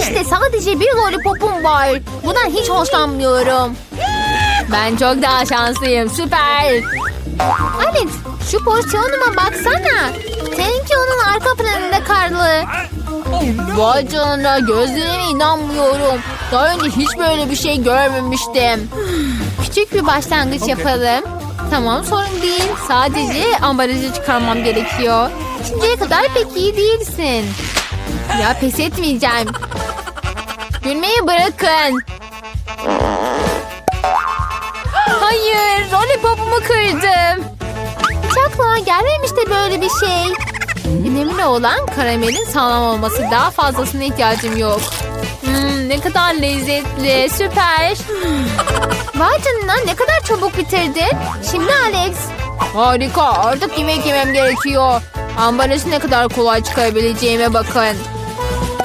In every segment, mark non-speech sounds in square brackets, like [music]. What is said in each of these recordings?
İşte sadece bir lollipopum var. Bundan hiç hoşlanmıyorum. Ben çok daha şanslıyım. Süper. Alex şu porsiyonuma baksana. Seninki onun arka planında karlı. Vay canına gözlerime inanmıyorum. Daha önce hiç böyle bir şey görmemiştim. Küçük bir başlangıç yapalım. Tamam sorun değil. Sadece ambalajı çıkarmam gerekiyor. Şimdiye kadar pek iyi değilsin. Ya pes etmeyeceğim. Gülmeyi bırakın. Hayır, lollipopumu kırdım. Hiç aklıma gelmemişti böyle bir şey. Önemli olan karamelin sağlam olması. Daha fazlasına ihtiyacım yok. Hmm, ne kadar lezzetli, süper. Vay canına ne kadar çabuk bitirdin. Şimdi Alex. Harika, artık yemek yemem gerekiyor. Ambalajı ne kadar kolay çıkarabileceğime bakın.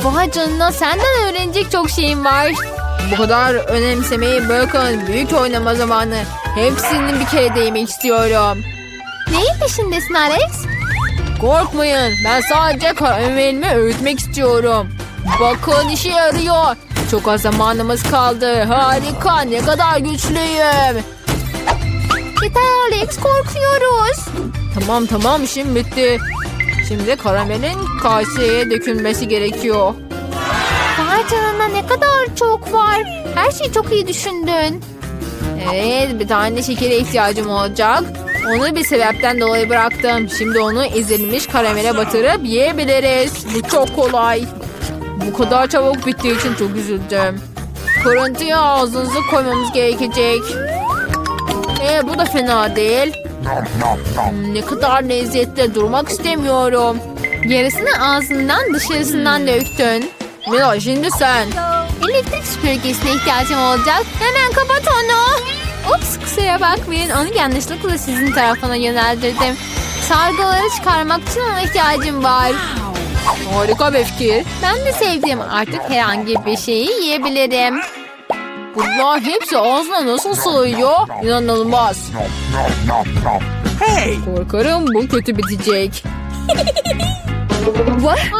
Vay canına senden öğrenecek çok şeyim var. Bu kadar önemsemeyi bırakın. Büyük oynama zamanı. Hepsini bir kere de yemek istiyorum. Neyin peşindesin Alex? Korkmayın. Ben sadece karamelimi öğütmek istiyorum. Bakın işe yarıyor. Çok az zamanımız kaldı. Harika. Ne kadar güçlüyüm. Yeter Alex. Korkuyoruz. Tamam tamam işim bitti. Şimdi karamelin kaseye dökülmesi gerekiyor. Vay canına ne kadar çok var. Her şeyi çok iyi düşündün. Evet bir tane şekere ihtiyacım olacak. Onu bir sebepten dolayı bıraktım. Şimdi onu ezilmiş karamele batırıp yiyebiliriz. Bu çok kolay. Bu kadar çabuk bittiği için çok üzüldüm. Kırıntıya ağzınızı koymamız gerekecek. Ee, bu da fena değil. Hmm, ne kadar lezzetli durmak istemiyorum. Yarısını ağzından dışarısından döktün. Mila şimdi sen. Elektrik süpürgesine ihtiyacım olacak. Hemen kapat onu. Ups kusura bakmayın. Onu yanlışlıkla sizin tarafına yöneldirdim. Sargıları çıkarmak için ona ihtiyacım var. Harika bir fikir. Ben de sevdim. Artık herhangi bir şeyi yiyebilirim. Bunlar hepsi ağzına nasıl sığıyor? İnanılmaz. Hey! Korkarım bu kötü bitecek. [laughs]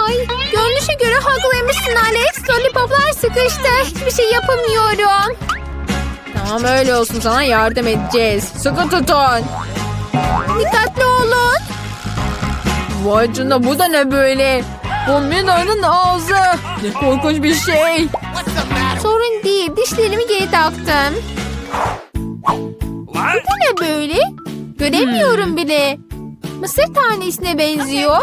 Ay görünüşe göre haklıymışsın Alex. Lollipoplar sıkıştı. Hiçbir şey yapamıyorum. Tamam öyle olsun sana yardım edeceğiz. Sıkı tutun. Dikkatli olun. Vay canına bu da ne böyle? Bu Mina'nın ağzı. Ne korkunç bir şey. Sorun değil dişlerimi geri taktım. What? Bu ne böyle? Göremiyorum bile. Mısır tanesine benziyor.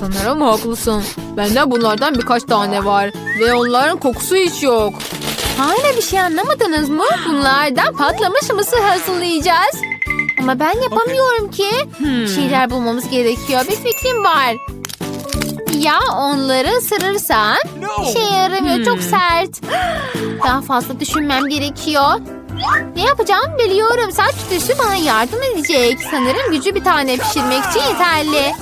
Sanırım haklısın. Bende bunlardan birkaç tane var. Ve onların kokusu hiç yok. Hala bir şey anlamadınız mı? [gasps] Bunlardan patlamış mısır hazırlayacağız. Ama ben yapamıyorum ki. Bir şeyler bulmamız gerekiyor. Bir fikrim var. Ya onları ısırırsan? No! İşe yaramıyor. Çok sert. [gasps] Daha fazla düşünmem gerekiyor. Ne yapacağımı biliyorum. Saç tüsü bana yardım edecek. Sanırım gücü bir tane pişirmek için yeterli.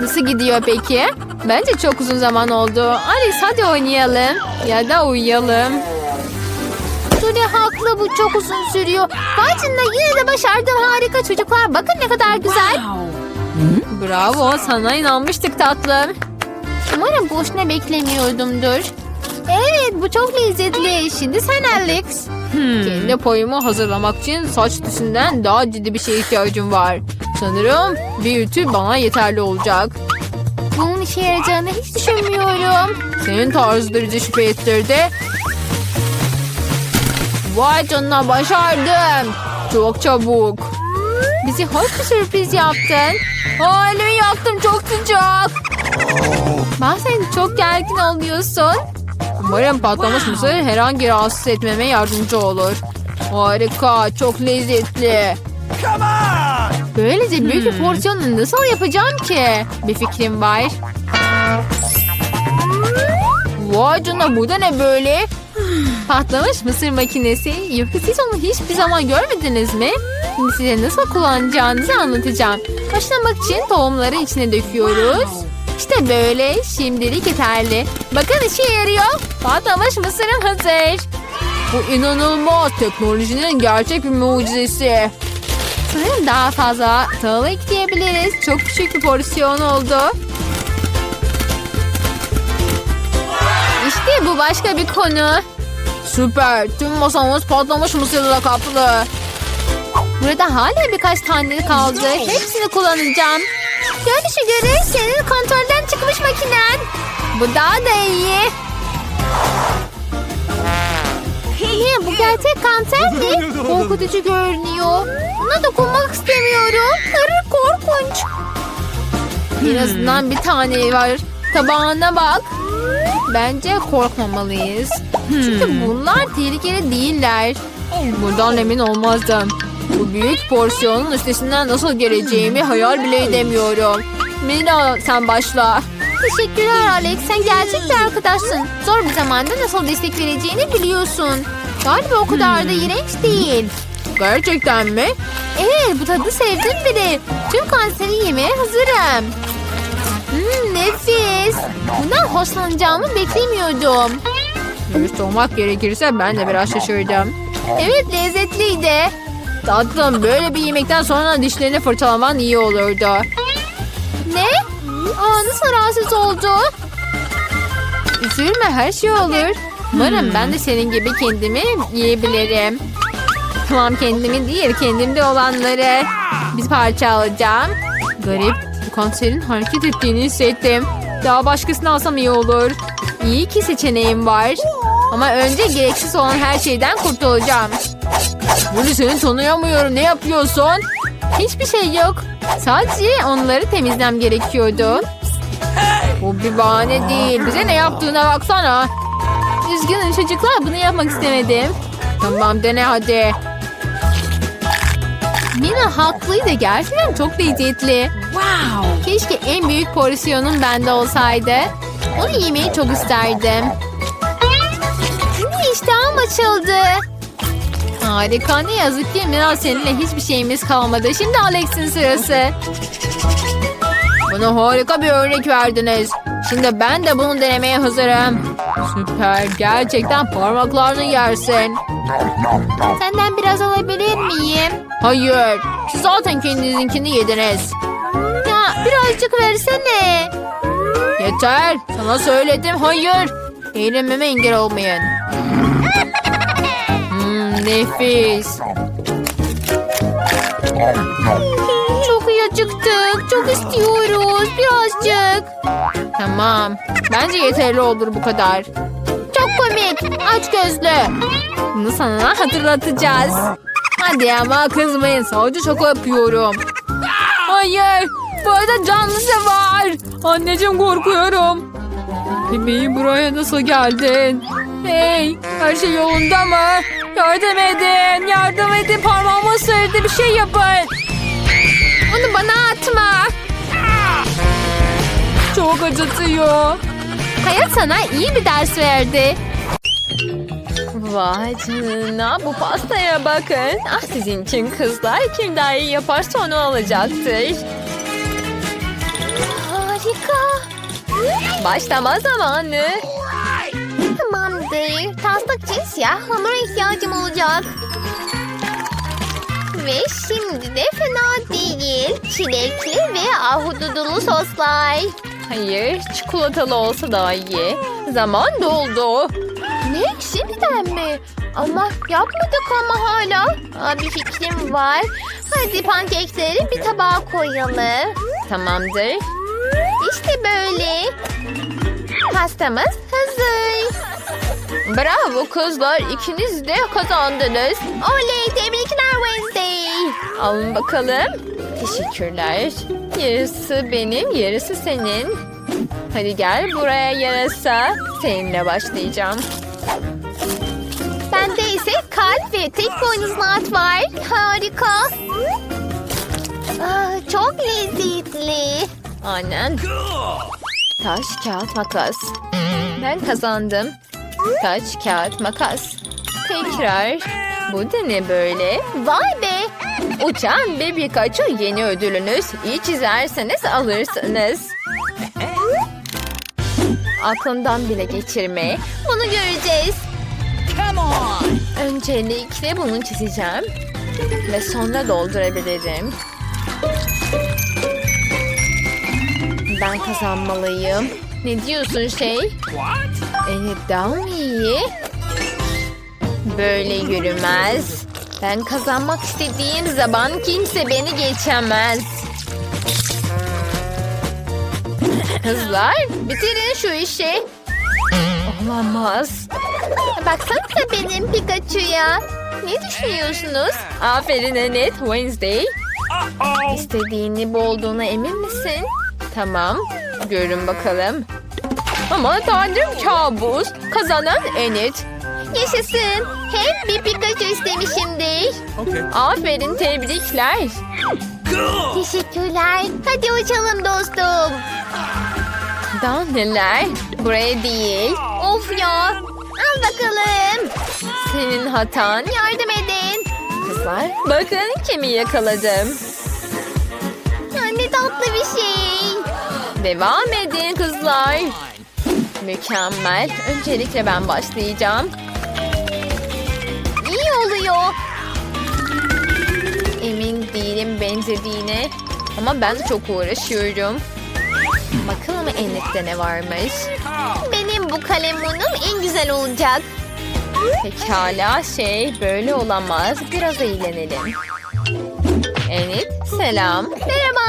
Nasıl gidiyor peki? Bence çok uzun zaman oldu. Alice hadi oynayalım. Ya da uyuyalım. Julie haklı bu çok uzun sürüyor. Canına yine de başardım. Harika çocuklar. Bakın ne kadar güzel. Bravo sana inanmıştık tatlım. Umarım boşuna beklemiyordumdur. Evet bu çok lezzetli. Şimdi sen Alex. Kendi payımı hazırlamak için saç tüsünden daha ciddi bir şeye ihtiyacım var. Sanırım bir ütü bana yeterli olacak. Bunun işe yarayacağını hiç düşünmüyorum. Senin bizi şüphe ettirdi. Vay canına başardım. Çok çabuk. Bizi hoş bir sürpriz yaptın. Aa, elimi yaktım çok sıcak. Bazen çok gergin oluyorsun. Umarım patlamış mısır herhangi rahatsız etmeme yardımcı olur. Harika, çok lezzetli. Come on! Böylece büyük bir porsiyonu nasıl yapacağım ki? Bir fikrim var. Vay canına bu da ne böyle? Patlamış mısır makinesi. Yoksa siz onu hiçbir zaman görmediniz mi? Şimdi size nasıl kullanacağınızı anlatacağım. Başlamak için tohumları içine döküyoruz. İşte böyle. Şimdilik yeterli. Bakın işe yarıyor. Patlamış mısırım hazır. Bu inanılmaz. Teknolojinin gerçek bir mucizesi. Sanırım daha fazla tahıl ekleyebiliriz. Çok küçük bir porsiyon oldu. başka bir konu. Süper. Tüm masamız patlamış mısırla kaplı. Burada hala birkaç tane kaldı. Hepsini kullanacağım. Görünüşe göre senin kontrolden çıkmış makinen. Bu daha da iyi. Ne bu gerçek kanser mi? [laughs] Korkutucu görünüyor. Buna dokunmak istemiyorum. Hırr korkunç. En azından bir tane var. Tabağına bak. Bence korkmamalıyız. Çünkü bunlar tehlikeli değiller. Bundan emin olmazdım. Bu büyük porsiyonun üstesinden nasıl geleceğimi hayal bile edemiyorum. Mina sen başla. Teşekkürler Alex. Sen gerçek bir arkadaşsın. Zor bir zamanda nasıl destek vereceğini biliyorsun. Galiba o kadar da iğrenç değil. Gerçekten mi? Evet bu tadı sevdim bile. Tüm kanseri yemeye hazırım. Hmm, nefis. Bundan hoşlanacağımı beklemiyordum. Dürüst olmak gerekirse ben de biraz şaşırdım. Evet lezzetliydi. Tatlım böyle bir yemekten sonra dişlerini fırçalaman iyi olurdu. Ne? Aa, nasıl rahatsız oldu? Üzülme her şey olur. Umarım ben de senin gibi kendimi yiyebilirim. Tamam kendimi değil kendimde olanları. Bir parça alacağım. Garip. Bu kanserin hareket ettiğini hissettim. Daha başkasını alsam iyi olur. İyi ki seçeneğim var. Ama önce gereksiz olan her şeyden kurtulacağım. Bunu seni tanıyamıyorum. Ne yapıyorsun? Hiçbir şey yok. Sadece onları temizlem gerekiyordu. Bu bir bahane değil. Bize ne yaptığına baksana. Üzgünüm çocuklar bunu yapmak istemedim. Tamam dene hadi. Mina haklıydı. Gerçekten çok lezzetli. Wow. Keşke en büyük porsiyonun bende olsaydı. Onu yemeyi çok isterdim. Şimdi iştahım açıldı. Harika ne yazık ki Mina seninle hiçbir şeyimiz kalmadı. Şimdi Alex'in sırası. Bana harika bir örnek verdiniz. Şimdi ben de bunu denemeye hazırım. Süper. Gerçekten parmaklarını yersin. Senden biraz alabilir miyim? Hayır. Siz zaten kendinizinkini yediniz. Ya birazcık versene. Yeter. Sana söyledim. Hayır. Eğlenmeme engel olmayın. Nefis. Çok iyi acıktık. Çok istiyoruz. Birazcık. Tamam. Bence yeterli olur bu kadar. Çok komik. Aç gözlü. Bunu sana hatırlatacağız. Hadi ama kızmayın. Sadece şaka yapıyorum. Hayır. Burada canlısı var. Anneciğim korkuyorum. Bebeğim buraya nasıl geldin? Hey her şey yolunda mı? Yardım edin. Yardım edin. Parmağımı ısırdı. Bir şey yapın. Onu bana atma. Çok acıtıyor. Hayat sana iyi bir ders verdi. Vay canına bu pastaya bakın. Ah sizin için kızlar kim daha iyi yaparsa onu alacaktır. Harika. Başlama zamanı. Tamamdır. Taslak için siyah hamura ihtiyacım olacak. Ve şimdi de fena değil. Çilekli ve ahududulu soslar. Hayır, çikolatalı olsa daha iyi. Zaman doldu. Ne? Şimdiden mi? Ama yapmadık ama hala. Aa, bir fikrim var. Hadi pankekleri bir tabağa koyalım. Tamamdır. İşte böyle. Pastamız hazır. Bravo kızlar. ikiniz de kazandınız. Oley tebrikler Wednesday. Alın bakalım. Teşekkürler. Yarısı benim, yarısı senin. Hadi gel buraya yarasa. Seninle başlayacağım. Bende ise kalp ve tek boynuzlu var. Harika. Ah, çok lezzetli. Aynen. Taş, kağıt, makas. Ben kazandım. Taş, kağıt, makas. Tekrar. Bu da ne böyle? Vay be. Uçan bir Pikachu yeni ödülünüz. İyi çizerseniz alırsınız. Aklından bile geçirme. Bunu göreceğiz. Öncelikle bunu çizeceğim. Ve sonra doldurabilirim. Ben kazanmalıyım. Ne diyorsun şey? What? Evet daha mı iyi? Böyle yürümez. Ben kazanmak istediğim zaman kimse beni geçemez. Kızlar bitirin şu işi. Olamaz. Baksanıza benim Pikachu'ya. Ne düşünüyorsunuz? Aferin Enet Wednesday. İstediğini bu olduğuna emin misin? Tamam. Görün bakalım. Ama tanrım kabus. Kazanan Enet. Yaşasın. Hep bir Pikachu istemişimdir. Okay. Aferin tebrikler. Teşekkürler. Hadi uçalım dostum. Daha neler? Buraya değil. Of ya. Al bakalım. Senin hatan. Yardım edin. Kızlar bakın kimi yakaladım. Ne tatlı bir şey. Devam edin kızlar. Mükemmel. Öncelikle ben başlayacağım. İyi oluyor. Emin değilim benzediğine. Ama ben çok uğraşıyorum. Bakalım Enet'te ne varmış. Benim bu kalemunum en güzel olacak. Pekala şey böyle olamaz. Biraz eğlenelim. Enet selam. Merhaba.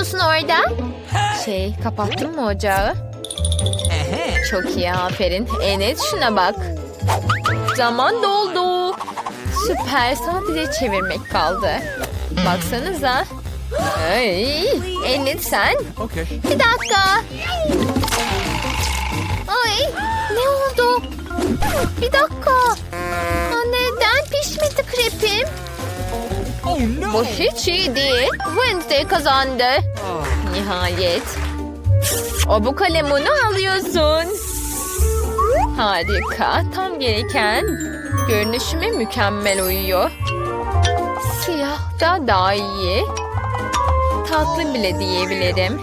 Yapıyorsun orada? Şey kapattın mı ocağı? Çok iyi aferin. Enet şuna bak. Zaman doldu. Süper sadece çevirmek kaldı. Baksanıza. Ay, Enet sen. Okay. Bir dakika. Ay ne oldu? Bir dakika. Bu hiç iyi değil. Wednesday kazandı. Nihayet. O bu kalemunu alıyorsun. Harika. Tam gereken. Görünüşüme mükemmel uyuyor. Siyah da daha iyi. Tatlı bile diyebilirim.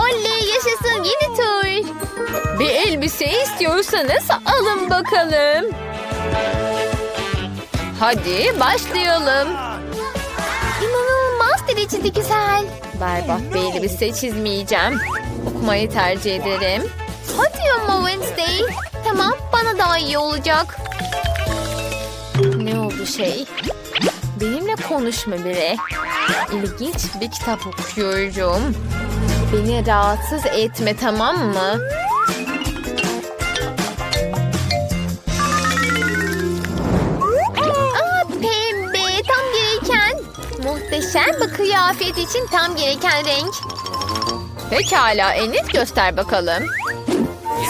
Oley yaşasın yeni tur. Bir elbise istiyorsanız alın bakalım. Hadi başlayalım. İnanılmaz derecede güzel. Berbat bir elbise çizmeyeceğim. Okumayı tercih ederim. Hadi ama Wednesday. Tamam bana daha iyi olacak. Ne oldu şey? Benimle konuşma bile. İlginç bir kitap okuyorum. Beni rahatsız etme tamam mı? Muhteşem bir kıyafet için tam gereken renk. Pekala Enet göster bakalım.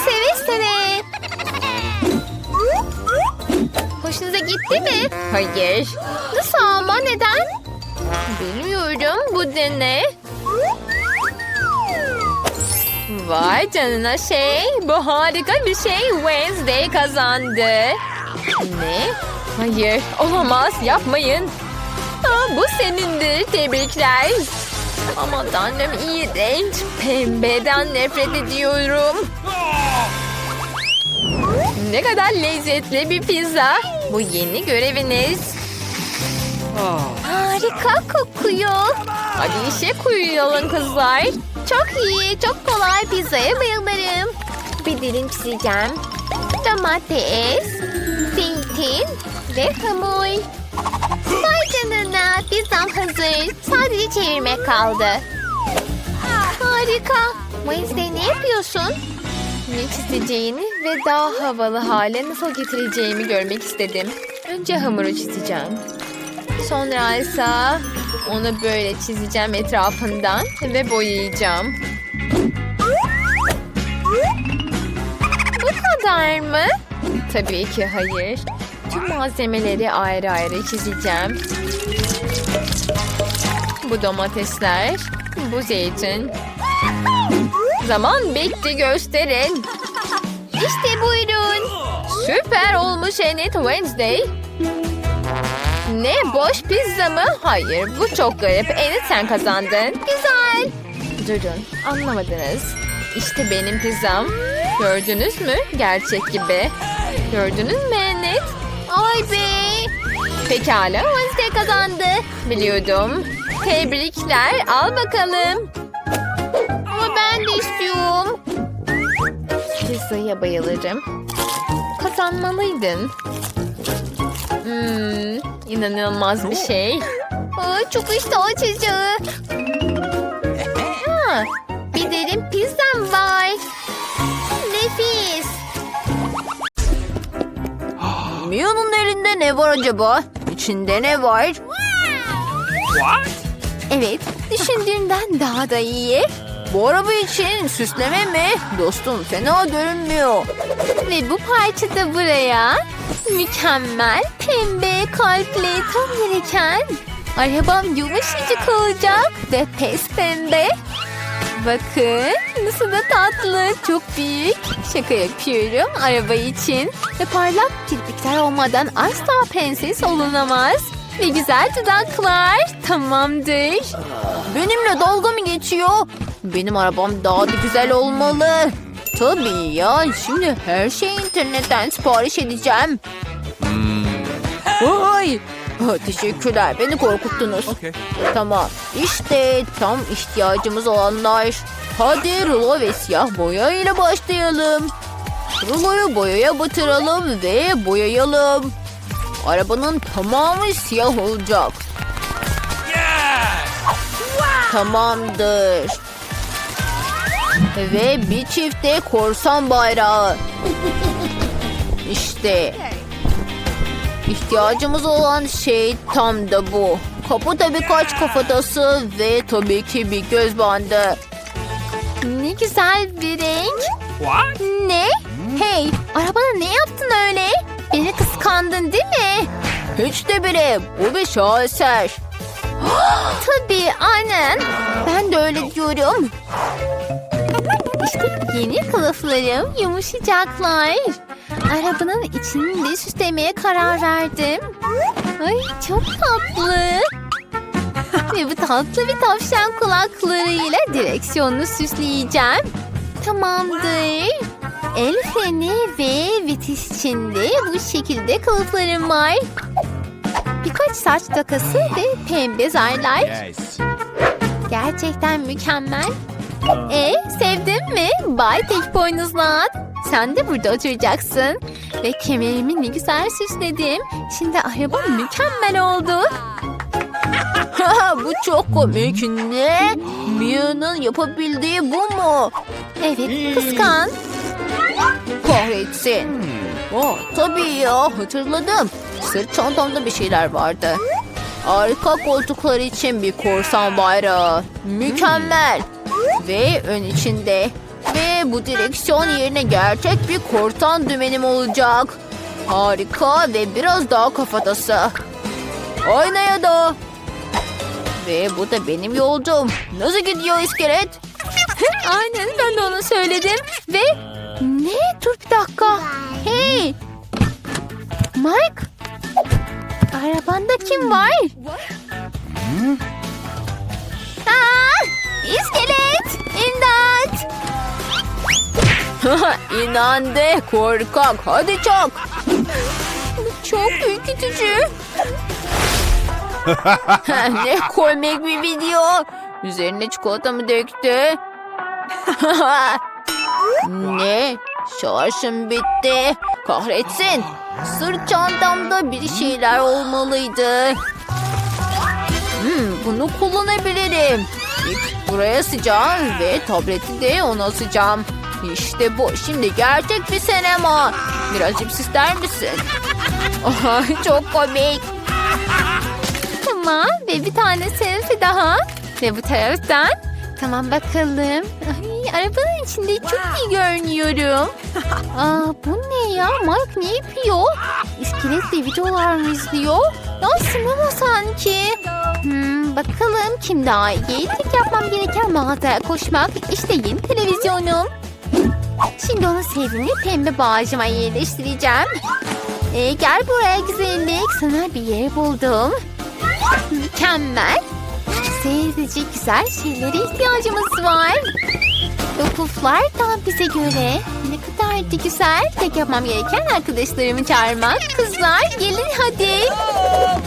Seve seve. Hoşunuza gitti mi? Hayır. Nasıl ama neden? Bilmiyorum bu ne? Vay canına şey. Bu harika bir şey. Wednesday kazandı. Ne? Hayır olamaz yapmayın. Aa, bu senindir tebrikler. Ama tanrım iğrenç. Pembeden nefret ediyorum. Ne kadar lezzetli bir pizza. Bu yeni göreviniz. Harika kokuyor. Hadi işe koyulalım kızlar. Çok iyi, çok kolay pizzaya bayılırım. Bir dilim çizeceğim. Domates, zeytin ve hamur. Canına, pizzam hazır. Sadece çevirmek kaldı. Harika. Wednesday ne yapıyorsun? Ne çizeceğini ve daha havalı hale nasıl getireceğimi görmek istedim. Önce hamuru çizeceğim. Sonra ise onu böyle çizeceğim etrafından ve boyayacağım. Bu kadar mı? Tabii ki hayır. Tüm malzemeleri ayrı ayrı çizeceğim. Bu domatesler, bu zeytin. Zaman bitti gösterin. İşte buyurun. Süper olmuş Enet Wednesday. Ne boş pizza mı? Hayır bu çok garip. Enet sen kazandın. Güzel. Durun anlamadınız. İşte benim pizzam. Gördünüz mü? Gerçek gibi. Gördünüz mü Enet? Ay be. Pekala Wednesday kazandı. Biliyordum. Tebrikler. Al bakalım. Ama ben de istiyorum. Pizzaya bayılırım. Kazanmalıydın. Hmm, inanılmaz bir şey. Aa, çok iştah açıcı. Mia'nın elinde ne var acaba? İçinde ne var? What? Evet, düşündüğümden daha da iyi. Bu araba için süsleme mi? Dostum fena görünmüyor. Ve bu parça da buraya. Mükemmel, pembe, kalpli, tam gereken. Arabam yumuşacık olacak ve pes pembe. Bakın nasıl da tatlı, çok büyük. Şaka yapıyorum araba için. Ve parlak kirpikler olmadan asla prenses olunamaz. Ve güzel dudaklar. Tamamdır. Benimle dalga mı geçiyor? Benim arabam daha da güzel olmalı. Tabii ya. Şimdi her şeyi internetten sipariş edeceğim. Ay! [laughs] Teşekkürler. Beni korkuttunuz. Okay. Tamam. İşte tam ihtiyacımız olanlar. Hadi rulo ve siyah boya ile başlayalım. Ruloyu boyaya batıralım ve boyayalım. Arabanın tamamı siyah olacak. Tamamdır. Ve bir çifte korsan bayrağı. İşte. İhtiyacımız olan şey tam da bu. Kapıda birkaç kafatası ve tabii ki bir göz bandı. Ne güzel bir renk. What? Ne? Hey, arabana ne yaptın öyle? Beni kıskandın değil mi? Hiç de bile bu bir şaheser. [gasps] Tabii, aynen. Ben de öyle diyorum. İşte yeni kılıflarım yumuşayacaklar. Arabanın içini de süslemeye karar verdim. Ay çok tatlı. Ve bu tatlı bir tavşan kulaklarıyla direksiyonunu süsleyeceğim. Tamamdır. El freni ve vites içinde bu şekilde kılıflarım var. Birkaç saç takası ve pembe zarlar. Yes. Gerçekten mükemmel. E sevdin mi? Bay tek boynuzlu at. Sen de burada oturacaksın. Ve kemerimi ne güzel süsledim. Şimdi araba mükemmel oldu. [laughs] bu çok komik. Ne? Mia'nın yapabildiği bu mu? Evet kıskan. Kahretsin. Oh, tabii ya hatırladım. Sırt çantamda bir şeyler vardı. Arka koltuklar için bir korsan bayrağı. Mükemmel. Ve ön içinde. Ve bu direksiyon yerine gerçek bir korsan dümenim olacak. Harika ve biraz daha kafatası. Aynaya da. Ve bu da benim yolcum. Nasıl gidiyor iskelet? Aynen ben de onu söyledim. Ve ne? Dur bir dakika. Hey. Mike. Arabanda kim var? Aa, iskelet. İmdat. [laughs] İnandı korkak. Hadi çok. Çok ürkütücü. [laughs] ne komik bir video. Üzerine çikolata mı döktü? [laughs] ne? Şarjım bitti. Kahretsin. Sırt çantamda bir şeyler olmalıydı. Hmm, bunu kullanabilirim. İp buraya asacağım ve tableti de ona asacağım. İşte bu. Şimdi gerçek bir sinema. Biraz cips ister misin? Aha, çok komik. Tamam ve bir tane selfie daha. Ve bu taraftan. Tamam bakalım. Ay, arabanın içinde çok iyi görünüyorum. Aa, bu ne ya? Mike ne yapıyor? İskeletle videolar mı izliyor? Ya sinema sanki. Hmm, bakalım kim daha iyi? Tek yapmam gereken mağazaya koşmak. İşte yeni televizyonum. Şimdi onu sevimli pembe bağcıma yerleştireceğim. Ee, gel buraya güzellik. Sana bir yer buldum. Mükemmel. Seyredecek güzel şeylere ihtiyacımız var. Bu puflar tam bize göre. Ne kadar da güzel. Tek yapmam gereken arkadaşlarımı çağırmak. Kızlar gelin hadi.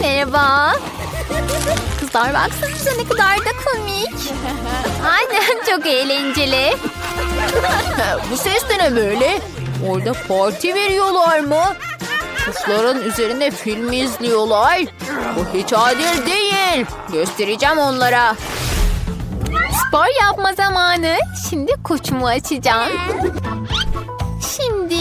Merhaba. kızlar. Baksanıza ne kadar da komik. Aynen çok eğlenceli. Bu ses de ne böyle? Orada parti veriyorlar mı? Kuşların üzerinde film izliyorlar. Bu hiç adil değil. Göstereceğim onlara. Spor yapma zamanı. Şimdi koçumu açacağım. Şimdi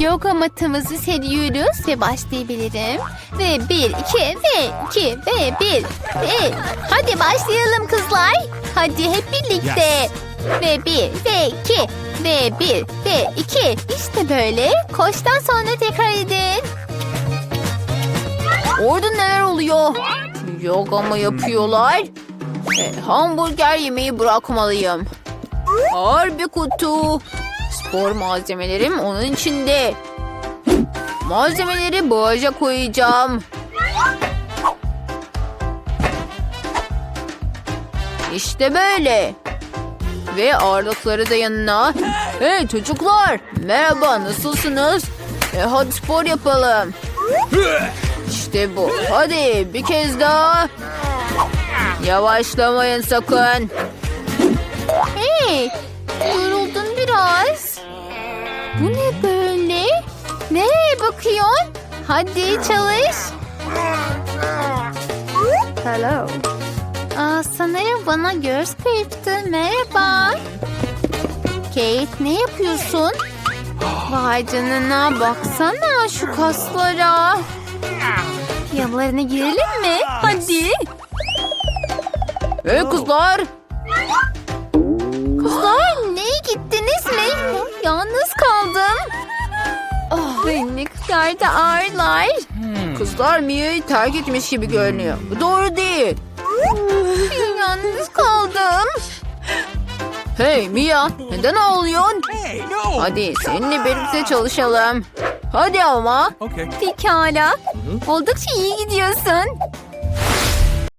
yoga matımızı seriyoruz ve başlayabilirim. Ve bir, iki, ve iki, ve bir, ve... Hadi başlayalım kızlar. Hadi hep birlikte. Ve bir, ve iki, ve bir, ve iki. İşte böyle. Koştan sonra tekrar edin. Orada neler oluyor? Yoga mı yapıyorlar? E, hamburger yemeyi bırakmalıyım. Ağır bir kutu. Spor malzemelerim onun içinde. Malzemeleri bağaca koyacağım. İşte böyle. Ve ağırlıkları da yanına. Hey çocuklar. Merhaba nasılsınız? E, hadi spor yapalım. İşte bu. Hadi bir kez daha. Yavaşlamayın sakın. Hey, yoruldun biraz. Bu ne böyle? Nereye bakıyorsun? Hadi çalış. Hello. Aa, sanırım bana göz kırptı. Merhaba. Kate ne yapıyorsun? Vay canına baksana şu kaslara. Yanlarına girelim mi? Hadi. Hey kızlar. Kızlar neye gittiniz mi? Yalnız kaldım. Oh, ne kadar da ağırlar. Kızlar Mia'yı terk etmiş gibi görünüyor. Bu doğru değil. Yalnız kaldım. Hey Mia neden ağlıyorsun? Hey, no. Hadi seninle birlikte çalışalım. Hadi ama. Okay. Pekala. Oldukça iyi gidiyorsun.